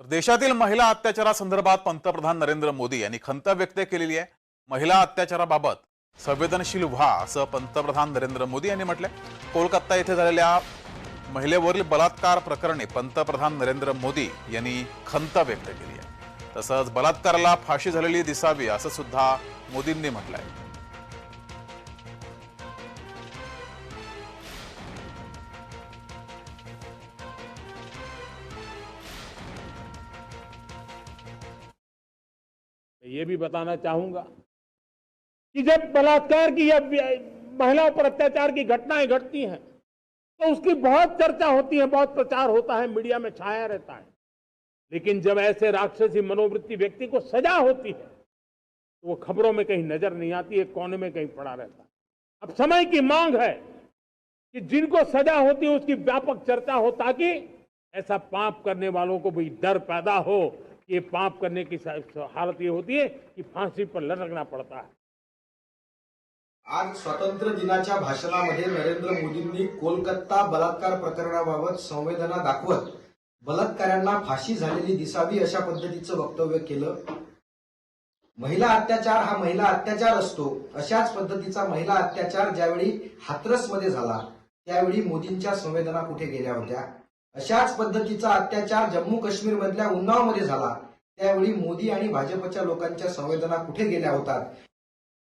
तर देशातील महिला अत्याचारासंदर्भात पंतप्रधान नरेंद्र मोदी यांनी खंत व्यक्त केलेली आहे. महिला अत्याचाराबाबत संवेदनशील व्हा असं पंतप्रधान नरेंद्र मोदी यांनी म्हटलंय. कोलकाता येथे झालेल्या महिलेवरील बलात्कार प्रकरणी पंतप्रधान नरेंद्र मोदी यांनी खंत व्यक्त केली आहे. तसंच बलात्काराला फाशी झालेली दिसावी असं सुद्धा मोदींनी म्हटलंय. ये भी बताना चाहूँगा कि जब बलात्कार की या महिलाओं पर अत्याचार की घटनाएँ घटती हैं तो उसकी बहुत चर्चा होती है, बहुत प्रचार होता है, मीडिया में छाया रहता है। लेकिन जब ऐसे राक्षसी मनोवृत्ति व्यक्ति को सजा होती है तो वो खबरों में कहीं नज़र नहीं आती, एक कोने में कहीं पड़ा रहता है। अब समय की मांग है कि जिनको सजा होती है, उसकी व्यापक चर्चा हो ताकि ऐसा पाप करने वालों को भी डर पैदा हो। ये पाप करने की हालत ये होती है कि फांसी पर लटकना पड़ता है। आज स्वातंत्र्य दिनाच्या भाषणामध्ये नरेंद्र मोदींनी कोलकाता बलात्कार प्रकरणाबाबत संवेदना दाखवत बलात्कारांना फाशी झालेली दिसावी अशा पद्धतीचं वक्तव्य केलं. महिला अत्याचार हा महिला अत्याचार असतो. अशाच पद्धतीचा महिला अत्याचार ज्यावेळी हाथरसमध्ये झाला त्यावेळी मोदींच्या संवेदना कुठे गेल्या होत्या? अशाच पद्धतीचा अत्याचार जम्मू काश्मीर मधल्या उन्नावमध्ये झाला. त्यावेळी मोदी आणि भाजपच्या लोकांच्या संवेदना कुठे गेल्या होतात?